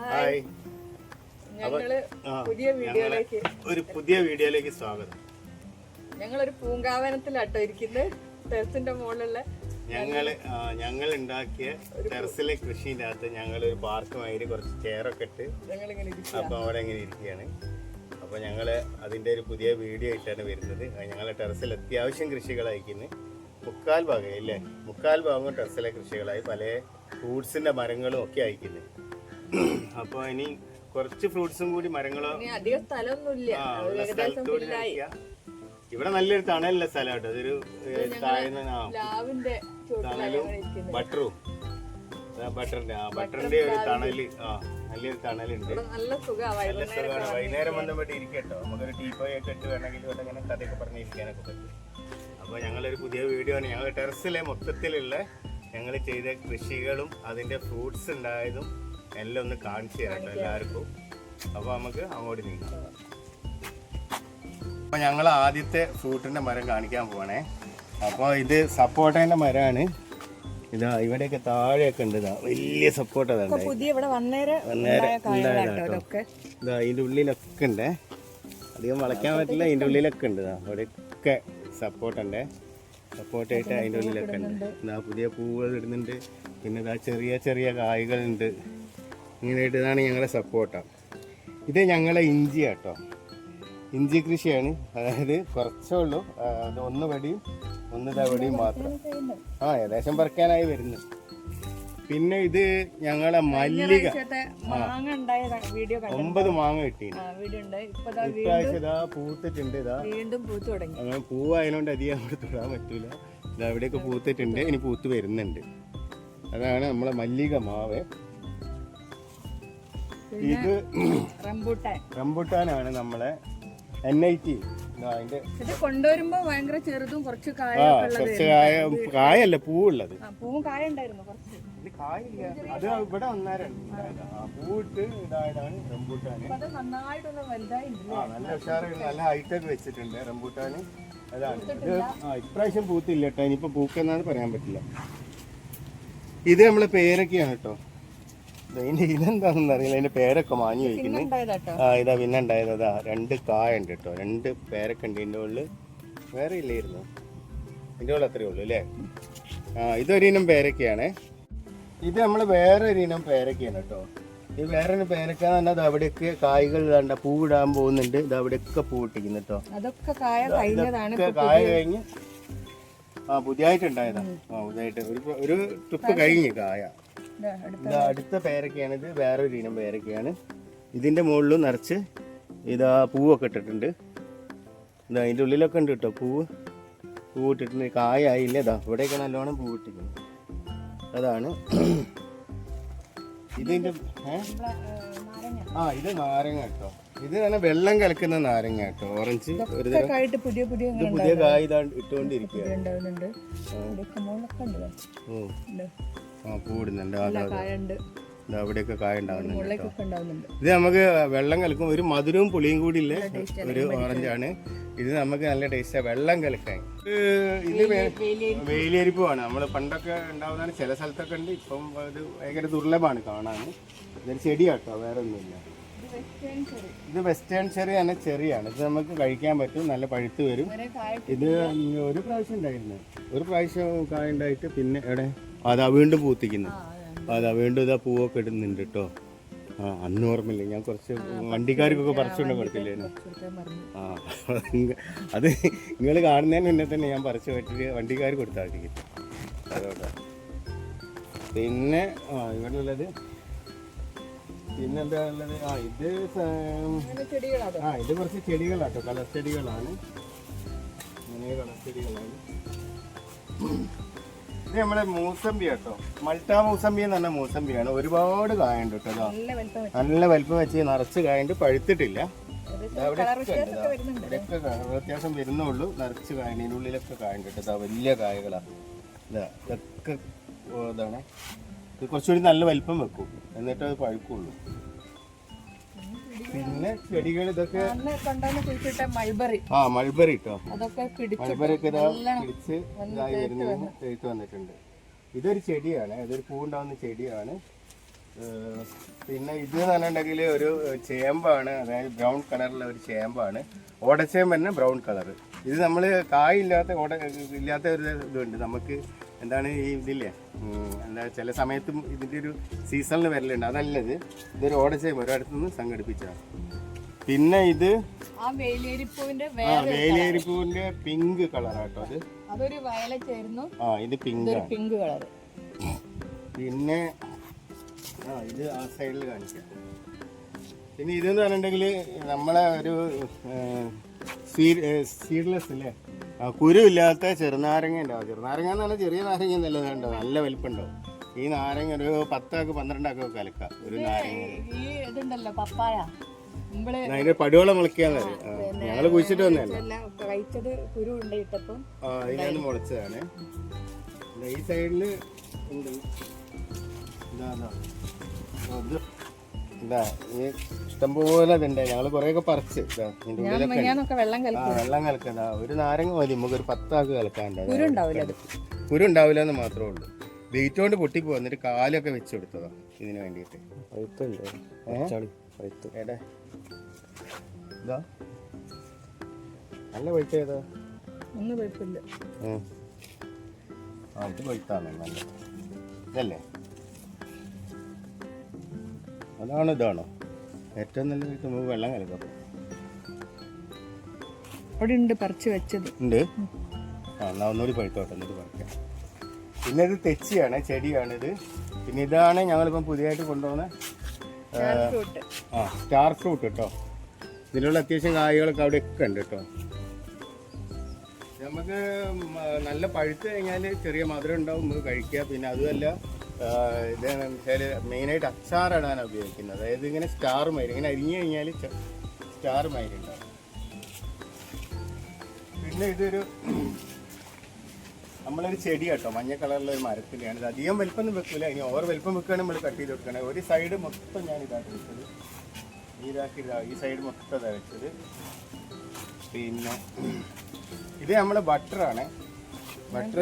Hi ഞങ്ങൾ പുതിയ വീഡിയോയിലേക്ക് ഒരു പുതിയ വീഡിയോയിലേക്ക് സ്വാഗതം. ഞങ്ങളൊരു പൂങ്കാവനത്തിലാട്ടോ ഇരിക്കുന്നത് ടെറസിന്റെ മുകളിലുള്ള ഞങ്ങൾ ഞങ്ങൾ ഉണ്ടാക്കിയ ടെറസിലെ കൃഷിന്റെ അകത്ത് ഞങ്ങൾ ഒരു പാർക്ക് മാതിരി കുറച്ച് ചെയറൊക്കെ ഇട്ട് അപ്പൊ അവിടെ ഇങ്ങനെ ഇരിക്കുകയാണ്. അപ്പോൾ ഞങ്ങൾ അതിന്റെ ഒരു പുതിയ വീഡിയോ ആയിട്ടാണ് വരുന്നത്. ഞങ്ങളെ ടെറസിൽ അത്യാവശ്യം കൃഷികൾ അയക്കുന്നത് മുക്കാൽ ഭാഗം ഇല്ലേ? മുക്കാൽ ഭാഗം ടെറസിലെ കൃഷികളായി. പല ഫ്രൂട്ട്സിന്റെ മരങ്ങളും ഒക്കെ അയക്കുന്നത് അപ്പോൾ ഇനി കുറച്ച് ഫ്രൂട്ട്സും കൂടി മരങ്ങളോ അധികം സ്ഥലമൊന്നുമില്ല. ഇവിടെ നല്ലൊരു തണലുള്ള സ്ഥലം കേട്ടോ അതൊരു താഴ്ന്ന തണലും ബട്ടറും. ബട്ടറിന്റെ ആ ബട്ടറിന്റെ ഒരു തണൽ ആ നല്ലൊരു തണലുണ്ട്. നല്ല സുഖമാണ്. വൈകുന്നേരം ബന്ധപ്പെട്ട് ഇരിക്കട്ടോ. നമുക്കൊരു ടീപ്പോയി ഒക്കെ ഇട്ട് വേണമെങ്കിൽ ഇവിടെ ഇങ്ങനെ കഥയൊക്കെ പറഞ്ഞ് ഇരിക്കാനൊക്കെ പറ്റും. അപ്പോൾ ഞങ്ങളൊരു പുതിയ വീഡിയോ ആണ്. ഞങ്ങൾ ടെറസിലെ മൊത്തത്തിലുള്ള ഞങ്ങൾ ചെയ്ത കൃഷികളും അതിന്റെ ഫ്രൂട്ട്സ് ഉണ്ടായതും എല്ലാം ഒന്ന് കാണിച്ചു തരാം എല്ലാവർക്കും. അപ്പോൾ നമുക്ക് അങ്ങോട്ട് നീങ്ങാം. അപ്പോൾ ഞങ്ങൾ ആദ്യത്തെ ഫ്രൂട്ടിന്റെ മരം കാണിക്കാൻ പോവാണേ. അപ്പോൾ ഇത് സപ്പോട്ടേന്റെ മരമാണ് ഇതാ ഇവിടെയൊക്കെ താഴെയൊക്കെ ഉണ്ട്. ഇതാ വലിയ സപ്പോർട്ട് ഇതാ ഇതിന്റെ ഉള്ളിലൊക്കെ ഉണ്ട്. അധികം വളയ്ക്കാൻ പറ്റില്ല ഇതിന്റെ ഉള്ളിലൊക്കെ ഉണ്ട്. ഇതാ അവിടെയൊക്കെ സപ്പോർട്ട് ഉണ്ട് സപ്പോർട്ടായിട്ട് അതിന്റെ ഉള്ളിലൊക്കെ ഉണ്ട്. ഇതാ പുതിയ പൂവുകൾ ഇടുന്നുണ്ട്. പിന്നെ ഇതാ ചെറിയ ചെറിയ കായ്കളുണ്ട്. ഇങ്ങനെയായിട്ട് ഇതാണ് ഞങ്ങളുടെ സപ്പോർട്ടാണ് ഇത് ഞങ്ങളെ ഇഞ്ചി കേട്ടോ ഇഞ്ചി കൃഷിയാണ്. അതായത് കുറച്ചേ ഉള്ളൂ. അത് ഒന്ന് വടിയും ഒന്ന് തവടിയും മാത്രം. ആ ഏകദേശം പറിക്കാനായി വരുന്നു. പിന്നെ ഇത് ഞങ്ങളെ മല്ലിക. ഒമ്പത് മാങ്ങ ഇതാ പൂത്തിട്ടുണ്ട് ഇതാ. വീണ്ടും അങ്ങനെ പൂവായതുകൊണ്ട് അധികം അങ്ങോട്ട് തൊടാൻ പറ്റൂല. ഇതാ പൂത്തിട്ടുണ്ട്. ഇനി പൂത്ത് വരുന്നുണ്ട്. അതാണ് നമ്മളെ മല്ലിക മാവ്. ഇത് റംബൂട്ടാൻ. റംബുട്ടാനാണ് നമ്മളെ എൻ ഐ ടി അതിന്റെ ഇത് കൊണ്ടുവരുമ്പോ ഭയങ്കര ചെറുതും കുറച്ച് കായ കായല്ല പൂവുള്ളത്. പൂവും കായ ഉണ്ടായിരുന്നു കുറച്ച്. ഇത് കായില്ല. അത് ഇവിടെ വന്നാരാണ് ആ പൂവിട്ട് ഇതായതാണ് റംബുട്ടാന്. അപ്പൊ അത് ആ നല്ല നല്ല വെച്ചിട്ടുണ്ട് റംബൂട്ടാന്. അതാണ്. ഇത് ആ ഇപ്രാവശ്യം പൂത്തില്ല കേട്ടോ. ഇനിയിപ്പോ പൂക്കെന്നാണ് പറയാൻ പറ്റില്ല. ഇത് നമ്മളെ പേരൊക്കെയാണ് കേട്ടോ. ഇതിന്റെ ഇതെന്താണെന്ന് അറിയില്ല. അതിന്റെ പേരൊക്കെ മാഞ്ഞു വയ്ക്കുന്നത് ആ ഇതാ പിന്നെ ഉണ്ടായത് അതാ രണ്ട് കായ ഉണ്ട് കേട്ടോ. രണ്ട് പേരൊക്കെ ഉണ്ട് ഇതിന്റെ ഉള്ളിൽ വേറെ ഇല്ലായിരുന്നു. ഇതിന്റെ ഉള്ളിൽ അത്രയേ ഉള്ളൂ അല്ലേ? ആ ഇതൊരിനം പേരൊക്കെയാണ്. ഇത് നമ്മൾ വേറെ ഒരിനം പേരൊക്കെയാണ് കേട്ടോ. ഇത് വേറെ ഒരു പേരക്ക എന്ന് പറഞ്ഞാൽ അവിടെയൊക്കെ കായ്കൾ കണ്ട പൂവിടാൻ പോകുന്നുണ്ട്. ഇത് അവിടെയൊക്കെ പൂവിട്ടിരിക്കുന്നു കേട്ടോ. അതൊക്കെ കായ കഴിഞ്ഞതാണ് കായ കഴിഞ്ഞ് ആ പുതിയതായിട്ടുണ്ടായതാ ആ പുതിയതായിട്ട് ഒരു ഒരു ട്രിപ്പ് കഴിഞ്ഞ് കായ. അടുത്ത പേരക്കയാണ് ഇത് വേറെ ഒരു ഇനം പേരക്കയാണ്. ഇതിന്റെ മുകളിലും നിറച്ച് ഇതാ പൂവൊക്കെ ഇട്ടിട്ടുണ്ട്. ഇതാ അതിന്റെ ഉള്ളിലൊക്കെ ഉണ്ട് കേട്ടോ പൂവ് പൂ ഇട്ടിട്ടുണ്ട്. കായായില്ല. ഇതാ ഇവിടെയൊക്കെ നല്ലോണം പൂ ഇട്ടിട്ടുണ്ട്. അതാണ്? നമ്മളെ, ആ ഇത് നാരങ്ങ കേട്ടോ ഇത് തന്നെ വെള്ളം കലക്കുന്ന നാരങ്ങ കേട്ടോ ഓറഞ്ച് ഒരു പുതിയ പുതിയ പുതിയ കായ ഇതാ. ആ പൂവിടുന്നുണ്ട്. അതാ അവിടെയൊക്കെ കായ ഉണ്ടാവുന്നുണ്ട്. ഇത് നമുക്ക് വെള്ളം കലക്കും. ഒരു മധുരവും പുളിയും കൂടി ഇല്ലേ? ഒരു ഓറഞ്ചാണ്. ഇത് നമുക്ക് നല്ല ടേസ്റ്റാണ് വെള്ളം കലക്കാൻ. ഇത് വെയിലരിപ്പുമാണ് നമ്മൾ പണ്ടൊക്കെ ഉണ്ടാവുന്നതാണ്. ചില സ്ഥലത്തൊക്കെ ഉണ്ട്. ഇപ്പം ഇത് ഭയങ്കര ദുർലഭമാണ് കാണാൻ. ഇതൊരു ചെടിയാട്ടോ വേറെ ഒന്നുമില്ല ഇത് വെസ്റ്റേൺ ചെറി തന്നെ ചെറിയാണ്. ഇത് നമുക്ക് കഴിക്കാൻ പറ്റും. നല്ല പഴുത്ത് വരും. ഇത് ഒരു പ്രാവശ്യം ഉണ്ടായിരുന്നു. ഒരു പ്രാവശ്യം കായ ഉണ്ടായിട്ട് പിന്നെ എവിടെ? അതാ വീണ്ടും പൂത്തിക്കുന്നു. അതാ വീണ്ടും ഇതാ പൂവൊക്കെ ഇടുന്നുണ്ട് കേട്ടോ ആ അന്ന് ഓർമ്മയില്ല. ഞാൻ കുറച്ച് വണ്ടിക്കാർക്കൊക്കെ പറിച്ചുകൊണ്ട് കൊടുത്തില്ലേ ആ അത് നിങ്ങൾ കാണുന്നതിന് മുന്നേ തന്നെ ഞാൻ പറിച്ചു പറ്റിട്ട് വണ്ടിക്കാർ കൊടുത്താൽ ടിക്കറ്റ് അതോടെ പിന്നെ ആ ഇവിടെ ഉള്ളത് പിന്നെന്താ ഉള്ളത്? ആ ഇത് അങ്ങനെ ആ ഇത് കുറച്ച് ചെടികളാട്ടോ. കളർ ചെടികളാണ്. ഇങ്ങനെ കളർ ചെടികളാണ്. ഇത് നമ്മുടെ മൂസമ്പി കേട്ടോ. മൾട്ടാ മൂസമ്പി എന്ന് പറഞ്ഞ മൂസമ്പിയാണ്. ഒരുപാട് കായുണ്ട് കേട്ടോ നല്ല വലിപ്പം വെച്ച്. നിറച്ച് കായുണ്ട്. പഴുത്തിട്ടില്ല. ഇവിടെയൊക്കെ വ്യത്യാസം വരുന്നുള്ളൂ. നിറച്ച് കായുണ്ട് ഇതിനുള്ളിലൊക്കെ കായുണ്ട് കേട്ടോ. വലിയ കായകളാണ് ഇതാ ഇതൊക്കെ ഇതാണ്. ഇത് കുറച്ചുകൂടി നല്ല വലിപ്പം വെക്കും. എന്നിട്ട് അത് പഴുക്കുള്ളൂ. പിന്നെ ചെടികൾ ഇതൊക്കെ മൾബറി. ആ മൾബറി കേട്ടോ അതൊക്കെ പിടിച്ചു മൾബറി ഒക്കെ ഇതാ പിടിച്ച് ഇതായി വരുന്നത് തേത്ത് വന്നിട്ടുണ്ട്. ഇതൊരു ചെടിയാണ് ഇതൊരു പൂവുണ്ടാവുന്ന ചെടിയാണ്. പിന്നെ ഇത് എന്ന് പറഞ്ഞിട്ടുണ്ടെങ്കിൽ ഒരു ചേമ്പാണ് അതായത് ബ്രൗൺ കളറിലുള്ള ഒരു ചേമ്പാണ്. ഓടച്ചേമ്പ് തന്നെ ബ്രൗൺ കളർ ഇത് നമ്മൾ കായില്ലാത്ത ഓട ഇല്ലാത്ത ഒരു ഇതുണ്ട്. നമുക്ക് എന്താണ് ഈ ഇതില്ലേ? എന്താ ചില സമയത്തും ഇതിന്റെ ഒരു സീസണിൽ വരലുണ്ട്. അതല്ലത് ഇതൊരു ഓടച്ചേമ്പ് ഒരിടത്തു നിന്ന് സംഘടിപ്പിച്ചതാണ് പിന്നെ ഇത് വേലിയേരിപ്പൂവിന്റെ പിങ്ക് കളറാട്ടോ അത്. അതൊരു ആ ഇത് പിങ്ക് പിങ്ക് കളർ പിന്നെ ആ ഇത് ആ സൈഡിൽ കാണിക്കാം. പിന്നെ ഇതെന്ന് പറഞ്ഞിട്ടുണ്ടെങ്കിൽ നമ്മളെ ഒരു സീഡ്ലെസ് അല്ലേ കുരുവില്ലാത്ത ചെറുനാരങ്ങ ഉണ്ടാവും ചെറുനാരങ്ങ എന്ന് പറഞ്ഞാൽ ചെറിയ നാരങ്ങ എന്നല്ല ഉണ്ടാവും നല്ല വലിപ്പമുണ്ടാവും ഈ നാരങ്ങ ഒരു പത്താക്ക് പന്ത്രണ്ടാക്ക കലക്കാം ഒരു നാരങ്ങ. ഈ ഇതുണ്ടല്ലോ പപ്പായ. നമ്മൾ അതിന്റെ പടുവളം മുളയ്ക്കാന്ന് ഞങ്ങൾ കുഴിച്ചിട്ട് വന്നതല്ലേ? എല്ലാം കഴിച്ചത് കുരു ഉണ്ടായിട്ടപ്പം ആ അതിനാണ് മുളച്ചതാണ്. ഈ സൈഡിൽ ഉണ്ട്. ഇതാ ഇതാ. ഇത് ഈ ഇഷ്ടംപോലെ ഇതുണ്ട്. ഞങ്ങൾ കുറേയൊക്കെ പറിച്ച്. ഇതാ ഇതിന്റെ ഉള്ളിലൊക്കെ ഉണ്ട്. ഞാനൊക്കെ വെള്ളം ആ കലക്കി വെള്ളം കലക്കണ്ട. ഒരു നാരങ്ങ മതി. നമുക്ക് ഒരു പത്താക്ക് കലക്കാണ്ട് കുരു ഉണ്ടാവില്ല അത്. കുരു ഉണ്ടാവില്ല എന്ന് മാത്രമേ ഉള്ളൂ. വെയിറ്റ് കൊണ്ട് പൊട്ടിപ്പോ എന്നിട്ട് കാലൊക്കെ വെച്ച് കൊടുത്തതാ ഇതിന് വേണ്ടിയിട്ട്. ഏ? ഏടെ? ഇതാ. നല്ല പഴുത്ത ഏതാ? ഒന്നും കുഴപ്പമില്ല ഉം. ആ ഇത് പഴുത്താണ്. നല്ല. ഇതല്ലേ? അതാണോ ഇതാണോ. ഏറ്റവും നല്ല നമുക്ക് വെള്ളം കലക്കാം അവിടെ ഉണ്ട് പറിച്ച് വെച്ചത്. ഉണ്ട്? ആ എന്നാൽ ഒന്നുകൂടി പഴുത്തോട്ടെ എന്നിട്ട് പറിക്കാം. പിന്നെ ഇത് തെച്ചിയാണ് ചെടിയാണിത് പിന്നെ ഇതാണ് ഞങ്ങളിപ്പം പുതിയതായിട്ട് കൊണ്ടുപോകുന്ന ഫ്രൂട്ട് ആ സ്റ്റാർ ഫ്രൂട്ട് കേട്ടോ ഇതിലുള്ള അത്യാവശ്യം കായ്കളൊക്കെ അവിടെയൊക്കെ ഉണ്ട് കേട്ടോ നമുക്ക് നല്ല പഴുത്ത് കഴിഞ്ഞാൽ ചെറിയ മധുരം ഉണ്ടാവും നമുക്ക് കഴിക്കുക പിന്നെ അതുമല്ല ഇതെന്ന് വെച്ചാൽ മെയിനായിട്ട് അച്ചാറിടാനാണ് ഉപയോഗിക്കുന്നത്. അതായത് ഇങ്ങനെ സ്റ്റാർ മൈര് ഇങ്ങനെ അരിഞ്ഞു കഴിഞ്ഞാൽ സ്റ്റാർ മൈര് ഉണ്ടാവും. പിന്നെ ഇതൊരു നമ്മളൊരു ചെടി കേട്ടോ മഞ്ഞ കളറിലുള്ള ഒരു മരത്തിന്റെയാണ് ഇത് അധികം വലിപ്പം വെക്കില്ല ഇനി ഓവർ വലിപ്പം വെക്കുകയാണെങ്കിൽ നമ്മൾ കട്ട് ചെയ്ത് കൊടുക്കണം. ഒരു സൈഡ് മൊത്തം ഞാൻ ഇതാക്കി വെച്ചത്. ഇതാക്കി ഇതാ ഈ സൈഡ് മൊത്തം ഇതാ വെച്ചത്. പിന്നെ ഇത് നമ്മൾ ബട്ടറാണ് ബട്ടർ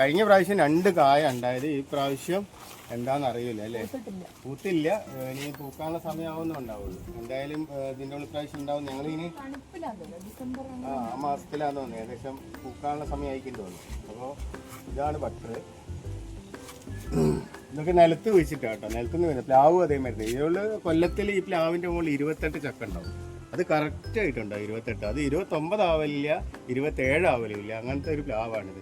കഴിഞ്ഞ പ്രാവശ്യം രണ്ട് കായ ഉണ്ടായത്. ഈ പ്രാവശ്യം എന്താന്ന് അറിയില്ല അല്ലേ? പൂത്തില്ല. ഇനി പൂക്കാനുള്ള സമയമാവുന്നേ ഉണ്ടാവുള്ളൂ. എന്തായാലും ഇതിന്റെ ഇതിന്റെ ഉള്ളിൽ പ്രാവശ്യം ഉണ്ടാവും. ഞങ്ങൾ ഇനി ആ ആ മാസത്തിലാന്ന് തോന്നുന്നു. ഏകദേശം പൂക്കാനുള്ള സമയമായിരിക്കും തോന്നുന്നു. അപ്പോൾ ഇതാണ് ബട്ടർ ഇതൊക്കെ നിലത്ത് വെച്ചിട്ടാ കേട്ടോ. നിലത്തുനിന്ന് വരുന്നത്. പ്ലാവ് അതേമാതിരി ഇതിനുള്ള കൊല്ലത്തിൽ ഈ പ്ലാവിന്റെ മുകളിൽ ഇരുപത്തെട്ട് ചക്ക ഉണ്ടാവും. അത് കറക്റ്റ് ആയിട്ടുണ്ടാവും ഇരുപത്തെട്ട്. അത് ഇരുപത്തൊമ്പത് ആവലില്ല ഇരുപത്തേഴ് ആവലില്ല. അങ്ങനത്തെ ഒരു പ്ലാവാണിത്.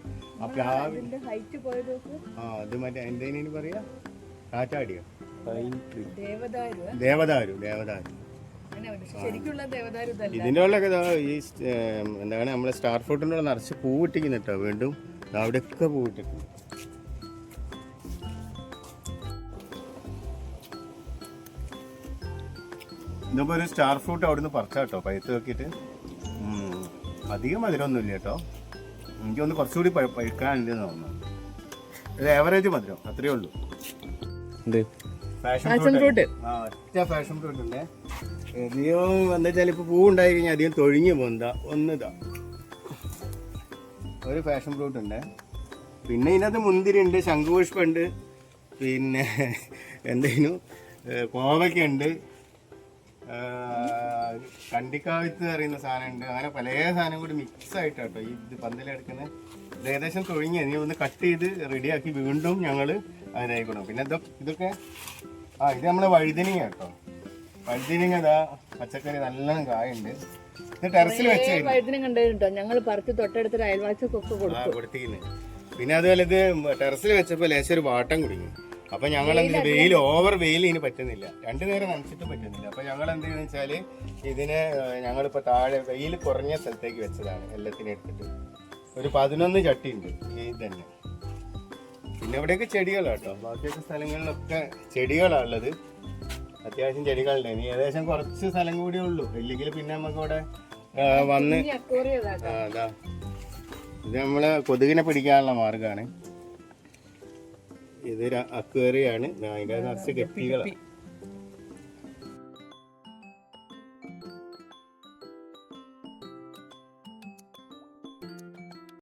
ആ അത് മറ്റേ എന്തേനു പറയാ? കാറ്റാടിയോ? ദേവദാരു ദേവദാരു ഇതിന്റെ ഉള്ളൊക്കെ ഈ എന്താണ് നമ്മളെ സ്റ്റാർ ഫ്രൂട്ടിന്റെ ഉള്ള നിറച്ച് പൂവിട്ടിരിക്കുന്നു കേട്ടോ വീണ്ടും. അവിടെയൊക്കെ പൂവിട്ടിട്ടുണ്ട് ഇതിപ്പോൾ ഒരു സ്റ്റാർ ഫ്രൂട്ട് അവിടുന്ന് പറിച്ചാട്ടോ പഴുത്ത് നോക്കിയിട്ട്. അധികം മധുരമൊന്നുമില്ല കേട്ടോ എനിക്കൊന്ന് കുറച്ചുകൂടി പഴുക്കാനുണ്ട് തോന്നുന്നു. ഇത് ആവറേജ് മധുരം അത്രയേ ഉള്ളൂ. ഫാഷൻ ഫ്രൂട്ട് ആ ഒറ്റ ഫാഷൻ ഫ്രൂട്ട് ഉണ്ട്. അധികം എന്താ വെച്ചാൽ ഇപ്പൊ പൂ ഉണ്ടായി കഴിഞ്ഞാൽ അധികം തൊഴിഞ്ഞു ഒന്ന് ഒന്നിതാ. ഒരു ഫാഷൻ ഫ്രൂട്ട് ഉണ്ട്. പിന്നെ ഇതിനകത്ത് മുന്തിരി ഉണ്ട് ശംഖുപുഷ്പുണ്ട് പിന്നെ എന്തേനു കോവയ്ക്ക ഉണ്ട്. കണ്ടിക്കാവിത്ത് അറിയുന്ന സാധനമുണ്ട്. അങ്ങനെ പല സാധനം കൂടി മിക്സ് ആയിട്ടാട്ടോ ഈ ഇത് പന്തലെടുക്കുന്നത് ഇത് ഏകദേശം തൊഴിഞ്ഞ് ഇനി ഒന്ന് കട്ട് ചെയ്ത് റെഡിയാക്കി വീണ്ടും ഞങ്ങൾ അതിനായിക്കണം പിന്നെ ഇതൊക്കെ ഇതൊക്കെ ആ ഇത് നമ്മളെ വഴുതിനിങ്ങ കേട്ടോ. വഴുതിനിങ്ങ ഇതാ പച്ചക്കറി നല്ലോണം കായുണ്ട്. ഇത് ടെറസിൽ വെച്ച് വഴുതിനും കണ്ടിട്ടോ ഞങ്ങൾ പറിച്ച് തൊട്ടടുത്തൊരു അയൽവാസിക്കൊക്കെ കൊടുക്കും ആ കൊടുത്തിരിക്കുന്നത് പിന്നെ അതുപോലെ ഇത് ടെറസിൽ വെച്ചപ്പോൾ ലേശം ഒരു വാട്ടം കുടുങ്ങി. അപ്പൊ ഞങ്ങൾ എന്ത്? വെയിൽ ഓവർ വെയിൽ ഇതിന് പറ്റുന്നില്ല. രണ്ടു നേരം നനച്ചിട്ട് പറ്റുന്നില്ല. അപ്പൊ ഞങ്ങൾ എന്ത് ചെയ്യുന്ന വെച്ചാൽ ഇതിന് ഞങ്ങളിപ്പോ താഴെ വെയിൽ കുറഞ്ഞ സ്ഥലത്തേക്ക് വെച്ചതാണ് എല്ലാത്തിനും എടുത്തിട്ട്. ഒരു പതിനൊന്ന് ചട്ടി ഉണ്ട് ഈ തന്നെ പിന്നെ ഇവിടെയൊക്കെ ചെടികളാണ് കേട്ടോ ബാക്കിയൊക്കെ സ്ഥലങ്ങളിലൊക്കെ ചെടികളാണ് ഉള്ളത് അത്യാവശ്യം ചെടികളുണ്ട്. ഇനി ഏകദേശം കുറച്ച് സ്ഥലം കൂടിയേ ഉള്ളൂ. ഇല്ലെങ്കിൽ പിന്നെ നമുക്ക് ഇവിടെ വന്ന് അതാ. ഇത് നമ്മളെ കൊതുകിനെ പിടിക്കാനുള്ള മാർഗമാണ് ഇത് അക്വേറിയാണ് അതിന്റെ നിറച്ച് ഗപ്പികളാണ്